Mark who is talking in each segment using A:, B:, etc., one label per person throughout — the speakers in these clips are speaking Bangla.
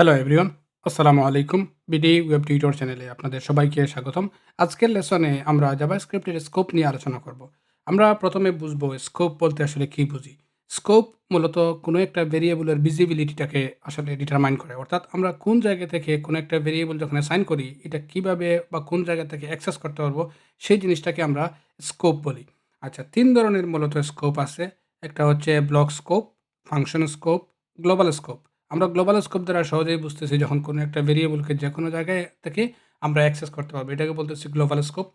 A: হ্যালো এভরিওয়ান আসসালামু আলাইকুম বিডি ওয়েব টিউটর চ্যানেলে আপনাদের সবাইকে স্বাগতম। আজকের লেসনে আমরা জাভাস্ক্রিপ্টের স্কোপ নিয়ে আলোচনা করব। আমরা প্রথমে বুঝব স্কোপ বলতে আসলে কী বুঝি। স্কোপ মূলত কোনো একটা ভেরিয়েবলের ভিজিবিলিটিটাকে আসলে ডিটারমাইন করে। অর্থাৎ আমরা কোন জায়গা থেকে কোনো একটা ভেরিয়েবল যখন সাইন করি, এটা কীভাবে বা কোন জায়গা থেকে অ্যাক্সেস করতে পারব, সেই জিনিসটাকে আমরা স্কোপ বলি। আচ্ছা তিন ধরনের মূলত স্কোপ আছে। একটা হচ্ছে block scope function scope global scope আমরা গ্লোবাল স্কোপ দ্বারা সহজেই বুঝতেছি যখন কোনো একটা ভেরিয়েবলকে যে কোনো জায়গায় থেকে আমরা অ্যাক্সেস করতে পারব। এটাকে বলতেছি গ্লোবাল স্কোপ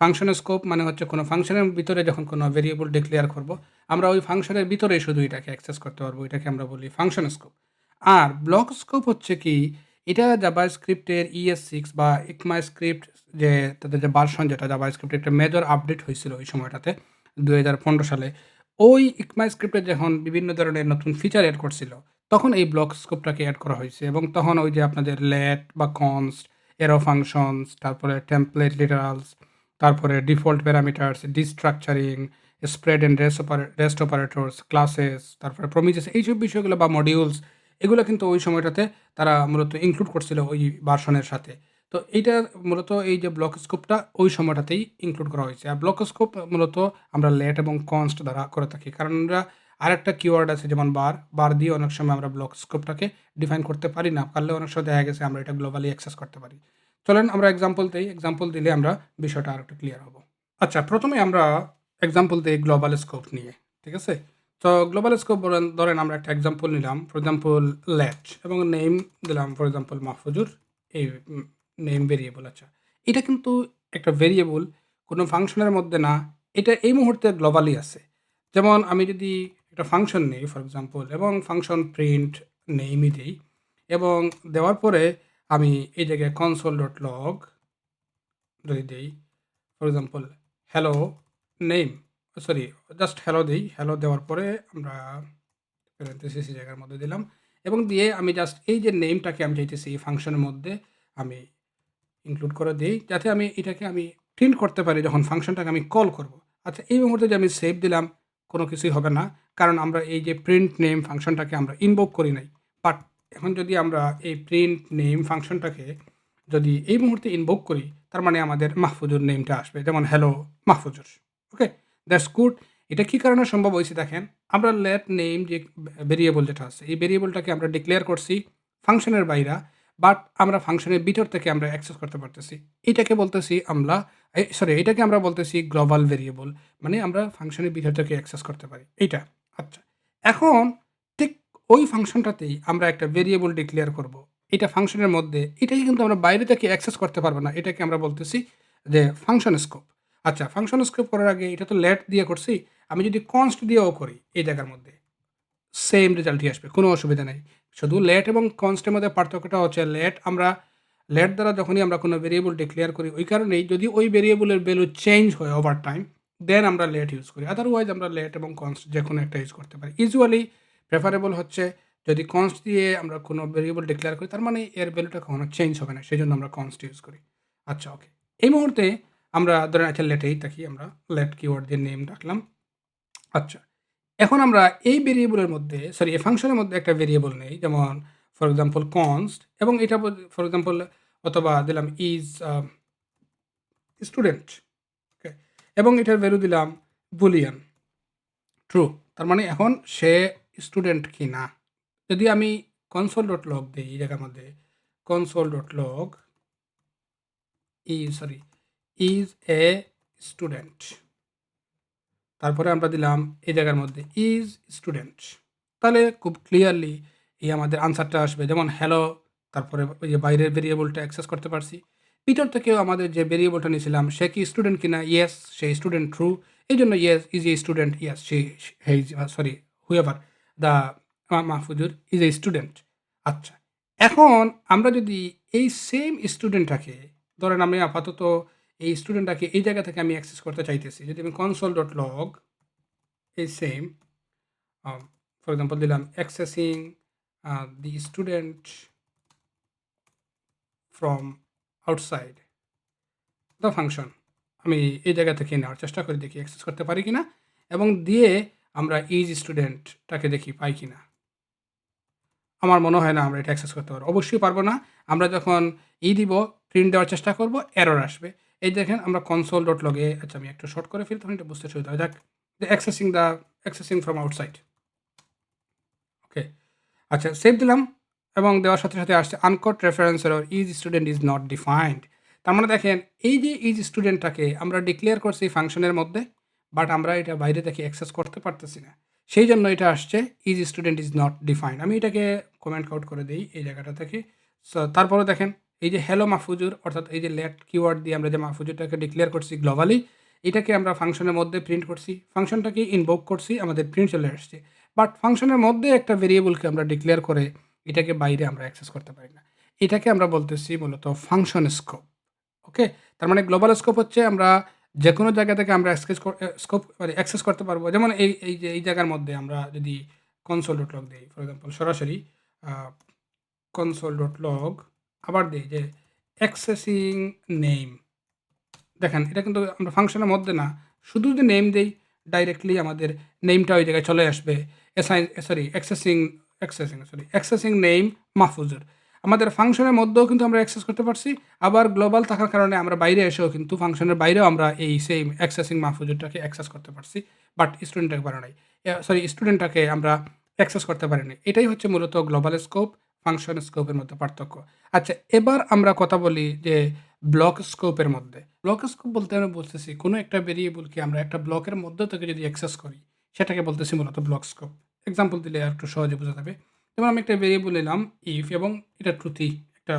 A: ফাংশন স্কোপ মানে হচ্ছে কোনো ফাংশনের ভিতরে যখন কোনো ভেরিয়েবল ডিক্লেয়ার করব, আমরা ওই ফাংশনের ভিতরে শুধু এটাকে অ্যাক্সেস করতে পারব, এটাকে আমরা বলি ফাংশন স্কোপ আর ব্লক স্কোপ হচ্ছে কি, এটা জাবা স্ক্রিপ্টের ইএস সিক্স বা ইকমা স্ক্রিপ্ট যে তাদের যে ভার্সন যেটা জাবা স্ক্রিপ্টের একটা মেজর আপডেট হয়েছিল ওই সময়টাতে দু হাজার পনেরো সালে, ওই ইকমা স্ক্রিপ্টে যখন বিভিন্ন ধরনের নতুন ফিচার অ্যাড করছিল তখন এই ব্লক স্কোপটাকে অ্যাড করা হয়েছে এবং তখন ওই যে আপনাদের লেট বা কনস্ট এরো ফাংশনস তারপরে টেমপ্লেট লিটারালস তারপরে default parameters destructuring spread and rest অপারে rest operators classes তারপরে প্রমিজেস এইসব বিষয়গুলো বা মডিউলস এগুলো কিন্তু ওই সময়টাতে তারা মূলত ইনক্লুড করছিল ওই ভার্সনের সাথে। তো এইটা মূলত এই যে ব্লক স্কোপটা ওই সময়টাতেই ইনক্লুড করা হয়েছে। আর ব্লক স্কোপ মূলত আমরা লেট এবং কনস্ট দ্বারা করে থাকি। কারণ আমরা আরেকটা কিওয়ার্ড আছে যেমন বার বার দিয়ে অনেক সময় আমরা ব্লক স্কোপটাকে ডিফাইন করতে পারি না, পারলে অনেক সময় দেখা গেছে আমরা এটা গ্লোবালি অ্যাক্সেস করতে পারি। চলেন আমরা এক্সাম্পল দিই এক্সাম্পল দিলে আমরা বিষয়টা আর একটু ক্লিয়ার হব। আচ্ছা প্রথমে আমরা এক্সাম্পল দিই গ্লোবাল স্কোপ নিয়ে, ঠিক আছে? তো গ্লোবাল স্কোপ ধরেন আমরা একটা এক্সাম্পল নিলাম ফর এক্সাম্পল লেট এবং নেম দিলাম ফর এক্সাম্পল মাহফুজুর, এই নেম ভেরিয়েবল আচ্ছা। এটা কিন্তু একটা ভেরিয়েবল কোনো ফাংশনের মধ্যে না, এটা এই মুহূর্তে গ্লোবালি আছে। যেমন আমি যদি একটা ফাংশন নেই ফর এক্সাম্পল এবং ফাংশন প্রিন্ট নেইমই দিই এবং দেওয়ার পরে আমি এই জায়গায় কনসোল ডট লগ যদি দিই for example hello name sorry just hello দিই হ্যালো দেওয়ার পরে আমরা প্যারেন্থেসিস জায়গার মধ্যে দিলাম। এবং দিয়ে আমি জাস্ট এই যে নেমটাকে আমি চাইতেছি এই ফাংশনের মধ্যে আমি ইনক্লুড করে দিই, যাতে আমি এটাকে আমি প্রিন্ট করতে পারি যখন ফাংশনটাকে আমি কল করব। আচ্ছা এই মুহূর্তে যে আমি সেভ দিলাম কোনো কিছুই হবে না। কারণ আমরা এই যে প্রিন্ট নেম ফাংশনটাকে আমরা ইনভোক করি নাই। বাট এখন যদি আমরা এই প্রিন্ট নেম ফাংশনটাকে যদি এই মুহূর্তে ইনভোক করি, তার মানে আমাদের মাহফুজুর নেমটা আসবে। যেমন hello Mahfuzur. Okay that's good এটা কী কারণে সম্ভব হয়েছে দেখেন? আমরা লেট নেম যে ভেরিয়েবল যেটা আছে, এই ভেরিয়েবলটাকে আমরা ডিক্লেয়ার করছি ফাংশনের বাইরা বাট আমরা ফাংশনের ভিতর থেকে আমরা অ্যাক্সেস করতে পারতেছি। এটাকে বলতেছি আমরা সরি এটাকে আমরা বলতেছি গ্লোবাল ভেরিয়েবল মানে আমরা ফাংশনের ভিতর অ্যাক্সেস করতে পারি। এইটা আচ্ছা। এখন ঠিক ওই ফাংশনটাতেই আমরা একটা ভেরিয়েবল ডিক্লেয়ার করব। এটা ফাংশনের মধ্যে, এটাকে কিন্তু আমরা বাইরে থেকে অ্যাক্সেস করতে পারব না। এটাকে আমরা বলতেছি যে ফাংশন স্কোপ আচ্ছা ফাংশন স্কোপ করার আগে এটা তো লেট দিয়ে করছি, আমি যদি কনস্ট দিয়েও করি এই জায়গার মধ্যে সেম রেজাল্টই আসবে, কোনো অসুবিধা নেই। শুধু লেট এবং কনস্টের মধ্যে পার্থক্যটা হচ্ছে লেট আমরা লেট দ্বারা যখনই আমরা কোনো ভেরিয়েবল ডিক্লেয়ার করি, ওই কারণেই যদি ওই ভেরিয়েবলের ভ্যালু চেঞ্জ হয় ওভার টাইম দেন আমরা লেট ইউজ করি। আদারওয়াইজ আমরা লেট এবং কনস্ট যে কোনো একটা ইউজ করতে পারি। ইউজুয়ালি প্রেফারেবল হচ্ছে যদি কনস্ট দিয়ে আমরা কোনো ভেরিয়েবল ডিক্লেয়ার করি, তার মানে এর ভ্যালুটা কখনো চেঞ্জ হবে না সেই জন্য আমরা কনস্ট ইউজ করি। আচ্ছা ওকে এই মুহূর্তে আমরা ধরেন আচ্ছা লেটেই থাকি, আমরা লেট কিওয়ার্ড দিয়ে নেম রাখলাম আচ্ছা এখন আমরা এই ভেরিয়েবলের মধ্যে সরি এই ফাংশনের মধ্যে একটা ভেরিয়েবল নেই, যেমন ফর এক্সাম্পল কনস্ট এবং এটা ফর এক্সাম্পল অথবা দিলাম ইজ স্টুডেন্ট ওকে এবং এটার ভ্যালু দিলাম বুলিয়ান ট্রু তার মানে এখন সে স্টুডেন্ট কি না যদি আমি কনসোল ডট লগ দিই, এই জায়গার মধ্যে কনসোল ডট লগ ই সরি ইজ এ স্টুডেন্ট তারপরে আমরা দিলাম এই জায়গার মধ্যে ইজ স্টুডেন্ট তাহলে খুব ক্লিয়ারলি এই আমাদের আনসারটা আসবে। যেমন হ্যালো তারপরে ওই যে বাইরের ভেরিয়েবলটা অ্যাক্সেস করতে পারছি। ভিতর থেকেও আমাদের যে ভেরিয়েবলটা নিয়েছিলাম, সে কি স্টুডেন্ট কিনা? ইয়েস সে স্টুডেন্ট ট্রু এই জন্য yes is a student yes say hey sorry whoever the Mahfuzur is a student আচ্ছা এখন আমরা যদি এই সেম স্টুডেন্টটাকে ধরেন আমি আপাতত এই স্টুডেন্টটাকে এই জায়গা থেকে আমি অ্যাক্সেস করতে চাইতেছি, যদি আমি কনসোল ডট লগ এই সেম ফর এক্সাম্পল দিলাম accessing the student from outside the function আমি এই জায়গা থেকে নেওয়ার চেষ্টা করি, দেখি অ্যাক্সেস করতে পারি কিনা, এবং দিয়ে আমরা ইজ স্টুডেন্টটাকে দেখি পাই কিনা। আমার মনে হয় না আমরা এটা অ্যাক্সেস করতে পারব। অবশ্যই পারব না। আমরা যখন ই দিব প্রিন্ট দেওয়ার চেষ্টা করব এরর আসবে। এই দেখেন, আমরা কনসোল ডট লগে আচ্ছা আমি একটু শর্ট করে ফেলি তখন এটা বুঝতে সুবিধা হয়। যাক accessing the accessing from outside okay আচ্ছা সেভ দিলাম। এবং দেওয়ার সাথে সাথে আসছে আনকট রেফারেন্সের is student is not defined তার মানে দেখেন, এই যে ইজ স্টুডেন্টটাকে আমরা ডিক্লেয়ার করছি ফাংশনের মধ্যে বাট আমরা এটা বাইরে থেকে অ্যাক্সেস করতে পারতেছি না, সেই জন্য এটা আসছে is student is not defined আমি এটাকে কমেন্ট আউট করে দিই এই জায়গাটা থেকে। সো তারপরে দেখেন, এই যে হ্যালো মাহফুজুর, অর্থাৎ এই যে লেট কিওয়ার্ড দিয়ে আমরা যে মাহফুজুরটাকে ডিক্লেয়ার করছি গ্লোবালি এটাকে আমরা ফাংশনের মধ্যে প্রিন্ট করছি। ফাংশনটাকে ইনভোক করছি, আমাদের প্রিন্ট চলে আসছে। বাট ফাংশনের মধ্যে একটা ভেরিয়েবলকে আমরা ডিক্লেয়ার করে এটাকে বাইরে আমরা অ্যাক্সেস করতে পারি না। এটাকে আমরা বলতেছি মূলত ফাংশন স্কোপ ওকে তার মানে গ্লোবাল স্কোপ হচ্ছে আমরা যে কোনো জায়গা থেকে আমরা স্কেচ স্কোপ মানে অ্যাক্সেস করতে পারব। যেমন এই এই যে, এই জায়গার মধ্যে আমরা যদি কনসোল ডট লগ দিই ফর এক্সাম্পল সরাসরি কনসোল ডট লগ আবার দিই যে অ্যাক্সেসিং নেম দেখেন, এটা কিন্তু আমরা ফাংশনের মধ্যে না, শুধু যদি নেম দেই ডাইরেক্টলি আমাদের নেমটা ওই জায়গায় চলে আসবে। Assign sorry accessing accessing sorry accessing name Mahfuzur আমাদের ফাংশনের মধ্যেও কিন্তু আমরা অ্যাক্সেস করতে পারছি, আবার গ্লোবাল থাকার কারণে আমরা বাইরে এসেও কিন্তু ফাংশনের বাইরেও আমরা এই সেম অ্যাক্সেসিং মাহফুজুরটাকে অ্যাক্সেস করতে পারছি বাট স্টুডেন্টটাকে পারে নাই। সরি স্টুডেন্টটাকে আমরা অ্যাক্সেস করতে পারিনি। এটাই হচ্ছে মূলত গ্লোবাল স্কোপ ফাংশন স্কোপের মধ্যে পার্থক্য। আচ্ছা এবার আমরা কথা বলি যে ব্লক স্কোপের মধ্যে। ব্লক স্কোপ বলতে আমি বলতেছি কোনো একটা ভেরিয়েবলকে আমরা একটা ব্লকের মধ্যে থেকে যদি অ্যাক্সেস করি, সেটাকে বলতেছি মূলত ব্লক স্কোপ এক্সাম্পল দিলে আর একটু সহজে বোঝা যাবে। যেমন আমি একটা ভেরিয়েবল নিলাম ইফ এবং এটা ট্রুথি একটা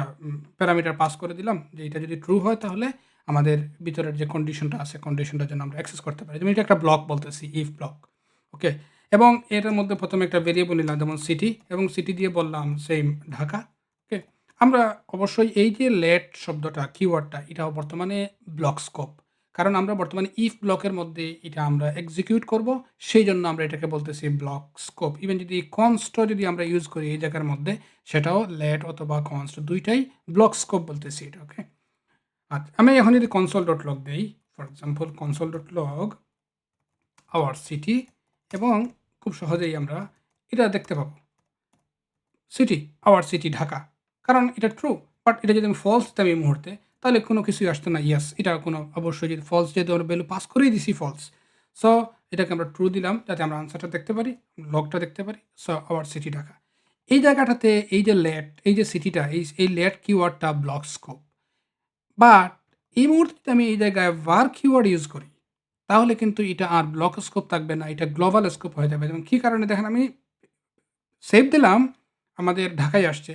A: প্যারামিটার পাস করে দিলাম যে এটা যদি ট্রু হয় তাহলে আমাদের ভিতরের যে কন্ডিশনটা আছে কন্ডিশনটার জন্য আমরা অ্যাক্সেস করতে পারি। যেমন এটা একটা ব্লক বলতেছি ইফ ব্লক ওকে এবং এটার মধ্যে প্রথমে একটা ভেরিয়েবল নিলাম, যেমন সিটি এবং সিটি দিয়ে বললাম সেম ঢাকা ওকে আমরা অবশ্যই এই যে লেট শব্দটা কিওয়ার্ডটা এটাও বর্তমানে ব্লক স্কোপ কারণ আমরা বর্তমানে ইফ ব্লকের মধ্যে এটা আমরা এক্সিকিউট করব সেই জন্য আমরা এটাকে বলতেছি ব্লক স্কোপ ইভেন যদি কনস্ট যদি আমরা ইউজ করি এই জায়গার মধ্যে, সেটাও লেট অথবা কনস্ট দুইটাই ব্লক স্কোপ বলতেছি এটা ওকে আচ্ছা আমি এখন যদি কনসোল ডট লগ দিই for example console dot log our city এবং খুব সহজেই আমরা এটা দেখতে পাবো। City our city Dhaka. কারণ এটা ট্রু বাট এটা যদি আমি ফলস দিতাম এই মুহূর্তে তাহলে কোনো কিছুই আসতো না ইয়াস এটা কোনো অবশ্যই যদি ফলস যেহেতু আমরা ভ্যালু পাস করেই দিছি ফলস সো এটাকে আমরা ট্রু দিলাম, যাতে আমরা আনসারটা দেখতে পারি লগটা দেখতে পারি সো আওয়ার সিটি ঢাকা। এই জায়গাটাতে এই যে লেট এই যে সিটিটা এই এই লেট কিওয়ার্ডটা ব্লক স্কোপ বাট এই মুহূর্তে যদি আমি এই জায়গায় ভার কিওয়ার্ড ইউজ করি, তাহলে কিন্তু এটা আর ব্লক স্কোপ থাকবে না, এটা গ্লোবাল স্কোপ হয়ে যাবে। যেমন কী কারণে? দেখেন আমি সেভ দিলাম, আমাদের ঢাকায় আসছে।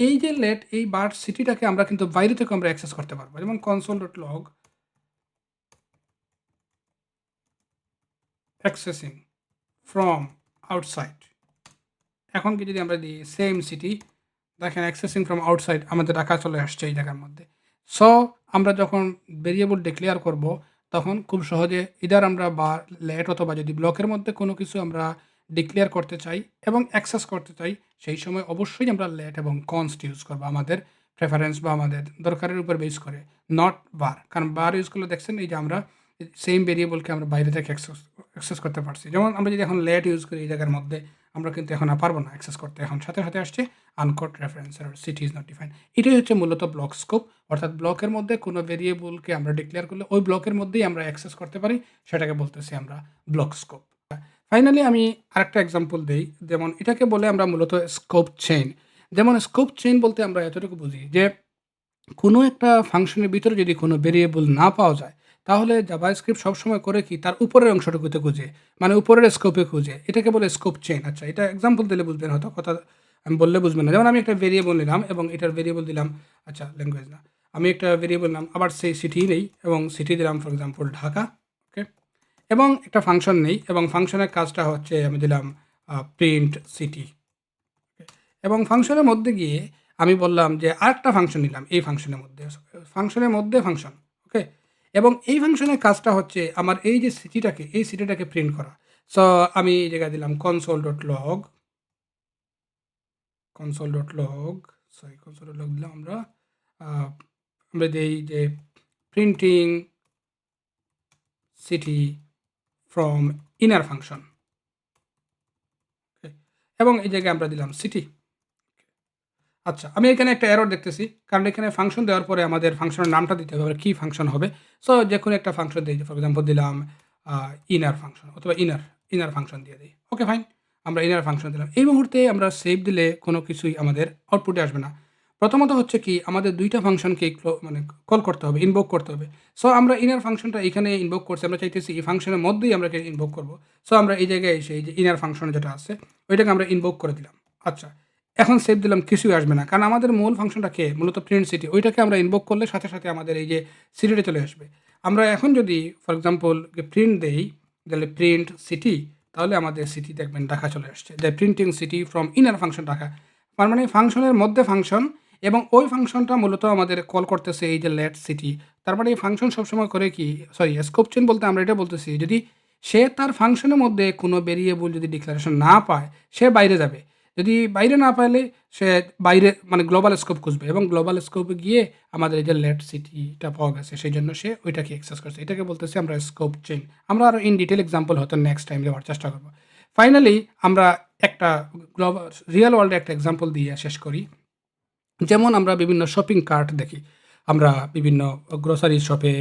A: এই যে লেট এই বার সিটিটাকে আমরা কিন্তু বাইরে থেকে আমরা অ্যাক্সেস করতে পারব। যেমন console dot log accessing from outside এখন কি যদি আমরা দিই সেম সিটি দেখেন অ্যাক্সেসিং ফ্রম আউটসাইড আমাদের ঢাকা চলে আসছে এই জায়গার মধ্যে। সো আমরা যখন ভেরিয়েবল ডিক্লেয়ার করব, তখন খুব সহজে ইদার আমরা বা লেট অথবা যদি ব্লকের মধ্যে কোনো কিছু আমরা ডিক্লেয়ার করতে চাই এবং অ্যাক্সেস করতে চাই, সেই সময় অবশ্যই আমরা লেট এবং কনস্ট ইউজ করব আমাদের প্রেফারেন্স বা আমাদের দরকারের উপর বেস করে নট বার কারণ বার ইউজ করলে দেখছেন এই যে আমরা সেম ভেরিয়েবলকে আমরা বাইরে থেকে অ্যাক্সেস অ্যাক্সেস করতে পারছি। যেমন আমরা যদি এখন লেট ইউজ করি এই জায়গার মধ্যে, আমরা কিন্তু এখন আর পারব না অ্যাক্সেস করতে। এখন সাথে সাথে আসছে আনকট রেফারেন্সের সিটি ইজ নট ডিফাইন এটাই হচ্ছে মূলত ব্লক স্কোপ অর্থাৎ ব্লকের মধ্যে কোনো ভেরিয়েবলকে আমরা ডিক্লেয়ার করলে, ওই ব্লকের মধ্যেই আমরা অ্যাক্সেস করতে পারি, সেটাকে বলতেছি আমরা ব্লক স্কোপ ফাইনালি আমি আরেকটা এক্সাম্পল দিই। যেমন এটাকে বলে আমরা মূলত স্কোপ চেইন যেমন স্কোপ চেইন বলতে আমরা এতটুকু বুঝি যে, কোনো একটা ফাংশনের ভিতরে যদি কোনো ভেরিয়েবল না পাওয়া যায়, তাহলে জাভা স্ক্রিপ্ট সবসময় করে কি তার উপরের অংশটুকুতে খুঁজে মানে উপরের স্কোপে খুঁজে। এটাকে বলে স্কোপ চেইন আচ্ছা এটা এক্সাম্পল দিলে বুঝবেন হয়তো, কথা আমি বললে বুঝবেন না। যেমন আমি একটা ভেরিয়েবল নিলাম এবং এটার ভেরিয়েবল দিলাম আচ্ছা ল্যাঙ্গুয়েজ না। আমি একটা ভেরিয়েবল নিলাম, আবার সেই সিটি নেই এবং সিটি দিলাম ফর এক্সাম্পল ঢাকা। এবং একটা ফাংশন নেই, এবং ফাংশনের কাজটা হচ্ছে আমি দিলাম প্রিন্ট সিটি এবং ফাংশনের মধ্যে গিয়ে আমি বললাম যে আরেকটা ফাংশন নিলাম, এই ফাংশনের মধ্যে। ফাংশনের মধ্যে ফাংশন ওকে এবং এই ফাংশনের কাজটা হচ্ছে আমার এই যে সিটিটাকে এই সিটিটাকে প্রিন্ট করা। সো আমি এই জায়গায় দিলাম console dot log console dot log sorry console dot log দিলাম আমরা আমরা দিই যে printing city from inner function এবং এই জায়গায় আমরা দিলাম সিটি আচ্ছা আমি এখানে একটা এরর দেখতেছি, কারণ এখানে ফাংশন দেওয়ার পরে আমাদের ফাংশনের নামটা দিতে হবে কি ফাংশন হবে? সো যে কোনো একটা ফাংশন দিই ফর এক্সাম্পল দিলাম ইনার ফাংশন অথবা ইনার ইনার ফাংশন দিয়ে দিই। ওকে ফাইন আমরা ইনার ফাংশন দিলাম। এই মুহূর্তে আমরা সেভ দিলে কোনো কিছুই আমাদের আউটপুটে আসবে না। প্রথমত হচ্ছে কি, আমাদের দুইটা ফাংশনকে মানে কল করতে হবে ইনভোক করতে হবে। সো আমরা ইনার ফাংশনটা এখানে ইনভোক করছি, আমরা চাইতেছি এই ফাংশনের মধ্যেই আমরা ইনভোক করব। সো আমরা এই জায়গায় এসে এই যে ইনার ফাংশন যেটা আছে, ওইটাকে আমরা ইনভোক করে দিলাম। আচ্ছা এখন সেভ দিলাম, কিছুই আসবে না। কারণ আমাদের মূল ফাংশনটা কে? মূলত প্রিন্ট সিটি ওইটাকে আমরা ইনভোক করলে সাথে সাথে আমাদের এই যে সিটিটা চলে আসবে। আমরা এখন যদি ফর এক্সাম্পল প্রিন্ট দেই, তাহলে প্রিন্ট সিটি তাহলে আমাদের সিটি দেখবেন ডাকা চলে আসছে। যে printing city from inner function তার মানে ফাংশনের মধ্যে ফাংশন এবং ওই ফাংশনটা মূলত আমাদের কল করতেছে এই যে লেট সিটি তার মানে এই ফাংশন সবসময় করে কি? সরি স্কোপ চেন বলতে আমরা এটা বলতেছি, যদি সে তার ফাংশনের মধ্যে কোনো ভেরিয়েবল যদি ডিক্লারেশন না পায়, সে বাইরে যাবে। যদি বাইরে না পাইলে সে বাইরে মানে গ্লোবাল স্কোপ খুঁজবে এবং গ্লোবাল স্কোপে গিয়ে আমাদের এই যে লেট সিটিটা পাওয়া গেছে সেই জন্য সে ওইটাকে এক্সেস করছে। এটাকে বলতেছি আমরা স্কোপ চেন আমরা আরও ইন ডিটেল এক্সাম্পল হয়তো নেক্সট টাইম দেওয়ার চেষ্টা করব। ফাইনালি আমরা একটা গ্লোবাল রিয়েল ওয়ার্ল্ডে একটা এক্সাম্পল দিয়ে শেষ করি। যেমন আমরা বিভিন্ন শপিং কার্ট দেখি। আমরা বিভিন্ন গ্রোসারি শপে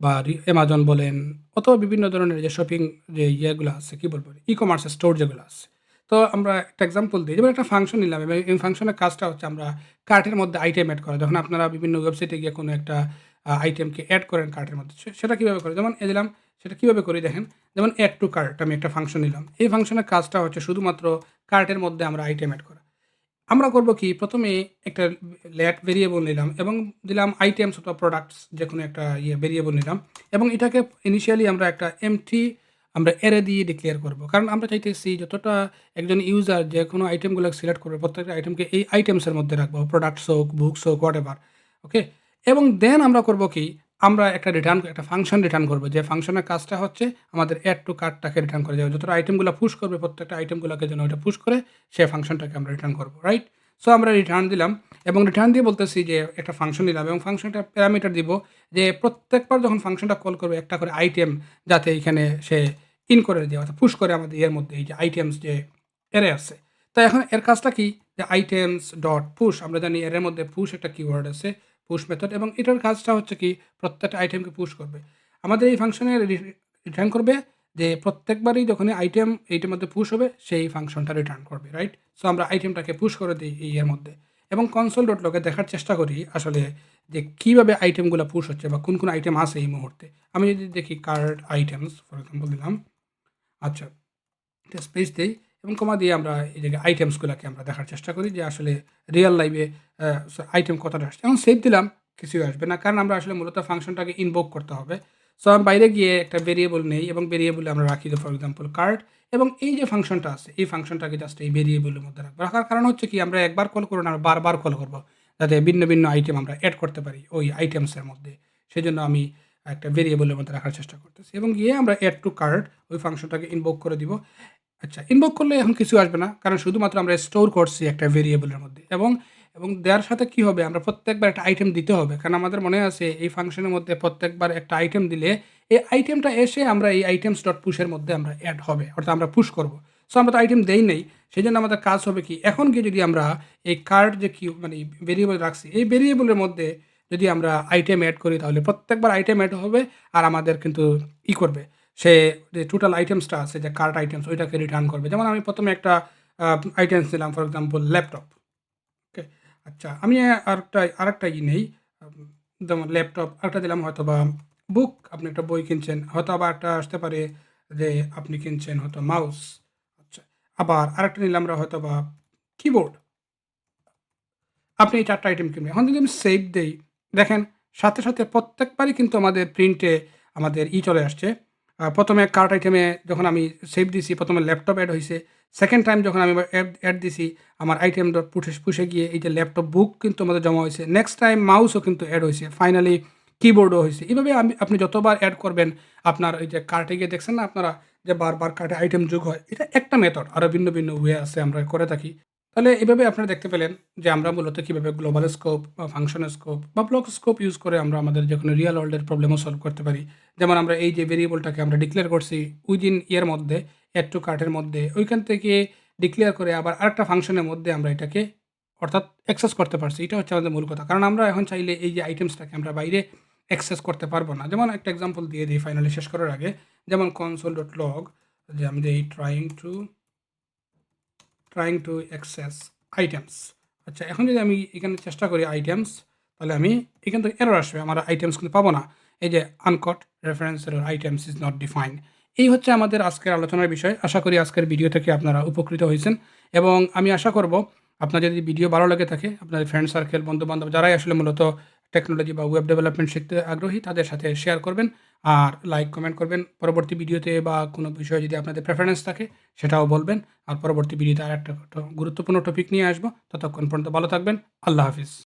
A: বা অ্যামাজন বলেন অথবা বিভিন্ন ধরনের যে শপিং যে ইয়েগুলো আছে, কী বলব ই কমার্স স্টোর যেগুলো আছে। তো আমরা একটা এক্সাম্পল দিই, যেমন একটা ফাংশন নিলাম এবং এই ফাংশনের কাজটা হচ্ছে আমরা কার্টের মধ্যে আইটেম অ্যাড করা। যখন আপনারা বিভিন্ন ওয়েবসাইটে গিয়ে কোনো একটা আইটেমকে অ্যাড করেন কার্টের মধ্যে সেটা কীভাবে করে? যেমন এ দিলাম, সেটা কীভাবে করি দেখেন, যেমন অ্যাড টু কার্ট আমি একটা ফাংশন নিলাম। এই ফাংশনের কাজটা হচ্ছে শুধুমাত্র কার্টের মধ্যে আমরা আইটেম অ্যাড করা। আমরা করব কি? প্রথমে একটা ল্যাট ভেরিয়েবল নিলাম এবং দিলাম আইটেমস অথবা প্রোডাক্টস যে কোনো একটা ইয়ে ভেরিয়েবল নিলাম এবং এটাকে ইনিশিয়ালি আমরা একটা এমটি আমরা এরে দিয়ে ডিক্লেয়ার করব। কারণ আমরা চাইতেছি যতটা একজন ইউজার যে কোনো আইটেমগুলো সিলেক্ট করবে, প্রত্যেকটা আইটেমকে এই আইটেমসের মধ্যে রাখব প্রোডাক্টস হোক বুকস হোক হোয়াট এভার ওকে এবং দেন আমরা করব কি? আমরা একটা রিটার্ন একটা ফাংশন রিটার্ন করব। যে ফাংশনের কাজটা হচ্ছে আমাদের অ্যাড টু কার্ডটাকে রিটার্ন করে যাবে যতটা আইটেমগুলো পুশ করবে, প্রত্যেকটা আইটেমগুলোকে যেন ওইটা পুশ করে, সে ফাংশনটাকে আমরা রিটার্ন করব রাইট সো আমরা রিটার্ন দিলাম এবং রিটার্ন দিয়ে বলতেছি যে একটা ফাংশন দিলাম এবং ফাংশনটা প্যারামিটার দিব যে প্রত্যেকবার যখন ফাংশনটা কল করবে, একটা করে আইটেম যাতে এখানে সে ইন করে দেওয়া অর্থাৎ পুশ করে আমাদের এর মধ্যে, এই যে আইটেমস যে এরে আছে। তো এখন এর কাজটা কি? যে আইটেমস ডট পুশ আমরা জানি এর মধ্যে পুশ একটা কিওয়ার্ড আছে। পুশ মেথড এবং এটার কাজটা হচ্ছে কি প্রত্যেকটা আইটেমকে পুশ করবে। আমাদের এই ফাংশনে রিটার্ন করবে যে প্রত্যেকবারই যখনই আইটেম এইটার মধ্যে পুশ হবে, সেই ফাংশনটা রিটার্ন করবে রাইট সো আমরা আইটেমটাকে পুশ করে দিই এই এর মধ্যে। এবং কনসোল ডট লগে দেখার চেষ্টা করি আসলে যে কীভাবে আইটেমগুলো পুশ হচ্ছে বা কোন কোন আইটেম আছে এই মুহূর্তে। আমি যদি দেখি কার্ড আইটেমস ফর এক্সাম্পল দিলাম। আচ্ছা এটা স্পেস দিই। এবং কমা দিয়ে আমরা এই জায়গায় আইটেমসগুলোকে আমরা দেখার চেষ্টা করি যে আসলে রিয়েল লাইফে আইটেম কতটা আসছে। এবং সেভ দিলাম, কিছুই আসবে না। কারণ আমরা আসলে মূলত ফাংশনটাকে ইনভোক করতে হবে। সো আমি বাইরে গিয়ে একটা ভেরিয়েবল নেই এবং ভেরিয়েবলে আমরা রাখি ফর এক্সাম্পল কার্ড এবং এই যে ফাংশনটা আছে, এই ফাংশনটাকে জাস্ট এই ভেরিয়েবলের মধ্যে রাখব। রাখার কারণ হচ্ছে কি, আমরা একবার কল করব না বারবার কল করব, যাতে ভিন্ন ভিন্ন আইটেম আমরা অ্যাড করতে পারি ওই আইটেমসের মধ্যে। সেই জন্য আমি একটা ভেরিয়েবলের মধ্যে রাখার চেষ্টা করতেছি এবং গিয়ে আমরা অ্যাড টু কার্ড ওই ফাংশনটাকে ইনভোক করে দিব। আচ্ছা ইনভোক করলে এখন কিছু আসবে না, কারণ শুধুমাত্র আমরা স্টোর করছি একটা ভেরিয়েবলের মধ্যে। এবং এবং দেওয়ার সাথে কি হবে? আমরা প্রত্যেকবার একটা আইটেম দিতে হবে, কারণ আমাদের মনে আছে এই ফাংশনের মধ্যে প্রত্যেকবার একটা আইটেম দিলে এই আইটেমটা এসে আমরা এই আইটেমস ডট পুশের মধ্যে আমরা অ্যাড হবে, অর্থাৎ আমরা পুশ করব। সো আমরা তো আইটেম দেই নেই সেই জন্য আমাদের কাজ হবে কি? এখন গিয়ে যদি আমরা এই কার্ড যে কি মানে ভেরিয়েবল রাখছি, এই ভেরিয়েবলের মধ্যে যদি আমরা আইটেম অ্যাড করি, তাহলে প্রত্যেকবার আইটেম অ্যাড হবে আর আমাদের কিন্তু ই করবে। সে যে টোটাল আইটেমসটা আছে, যে কার্ট আইটেমস ওইটাকে রিটার্ন করবে। যেমন আমি প্রথমে একটা আইটেমস নিলাম ফর এক্সাম্পল ল্যাপটপ ওকে আচ্ছা আমি আরেকটা আরেকটা ই নেই। যেমন ল্যাপটপ আরেকটা দিলাম হয়তো বা বুক আপনি একটা বই কিনছেন হয়তো আবার একটা আসতে পারে যে আপনি কিনছেন হয়তো মাউস আচ্ছা আবার আরেকটা নিলাম আমরা হয়তো বা কিবোর্ড আপনি এই চারটা আইটেম কিনবেন। এখন যদি আমি সেভ দেই, দেখেন, সাথে সাথে প্রত্যেকবারই কিন্তু আমাদের প্রিন্টে আমাদের ই চলে আসছে। প্রথমে কার্ট আইটেমে যখন আমি সেভ দিছি, প্রথমে ল্যাপটপ অ্যাড হয়েছে সেকেন্ড টাইম যখন আমি অ্যাড দিছি, আমার আইটেম ডট পুষে পুষে গিয়ে এই যে ল্যাপটপ বুক কিন্তু আমাদের জমা হয়েছে নেক্সট টাইম মাউসও কিন্তু অ্যাড হয়েছে ফাইনালি কিবোর্ডও হয়েছে এইভাবে আমি, আপনি যতবার অ্যাড করবেন, আপনার ওই যে কার্টে গিয়ে দেখছেন না আপনারা যে বারবার কার্টে আইটেম যোগ হয়, এটা একটা মেথড আরও ভিন্ন ভিন্ন ওয়ে আছে, আমরা করে থাকি। তাহলে এভাবে আপনারা দেখতে পেলেন যে আমরা মূলত কীভাবে গ্লোবাল স্কোপ বা ফাংশন স্কোপ বা ব্লক স্কোপ ইউজ করে আমরা আমাদের যে কোনো রিয়েল ওয়ার্ল্ডের প্রবলেমও সলভ করতে পারি। যেমন আমরা এই যে ভেরিয়েবলটাকে আমরা ডিক্লেয়ার করছি উইদিন ইয়ের মধ্যে অ্যাড টু কার্টের মধ্যে, ওইখান থেকে ডিক্লেয়ার করে আবার আরেকটা ফাংশনের মধ্যে আমরা এটাকে অর্থাৎ অ্যাক্সেস করতে পারছি। এটা হচ্ছে আমাদের মূল কথা। কারণ আমরা এখন চাইলে এই যে আইটেমসটাকে আমরা বাইরে অ্যাক্সেস করতে পারব না। যেমন একটা এক্সাম্পল দিয়ে দিই ফাইনালি শেষ করার আগে। যেমন কনসোল ডট লগ যে আমি দিই trying to trying to access items আচ্ছা এখন যদি আমি এখানে চেষ্টা করি আইটেমস তাহলে আমি এখান থেকে এরর আসবে, আমার আইটেমস কিন্তু পাবো না। এই যে আনকট রেফারেন্স এর আইটেমস ইজ নট ডিফাইন্ড এই হচ্ছে আমাদের আজকের আলোচনার বিষয়। আশা করি আজকের ভিডিও থেকে আপনারা উপকৃত হয়েছেন। এবং আমি আশা করব আপনার যদি ভিডিও ভালো লাগে থাকে আপনার ফ্রেন্ড সার্কেল বন্ধু বান্ধব যারাই আসলে মূলত টেকনোলজি বা ওয়েব ডেভেলপমেন্ট শিখতে আগ্রহী, তাদের সাথে শেয়ার করবেন আর লাইক কমেন্ট করবেন। পরবর্তী ভিডিওতে বা কোনো বিষয়ে যদি আপনাদের প্রেফারেন্স থাকে, সেটাও বলবেন। আর পরবর্তী ভিডিওতে আর একটা গুরুত্বপূর্ণ টপিক নিয়ে আসব। ততক্ষণ পর্যন্ত ভালো থাকবেন। আল্লাহ হাফিজ।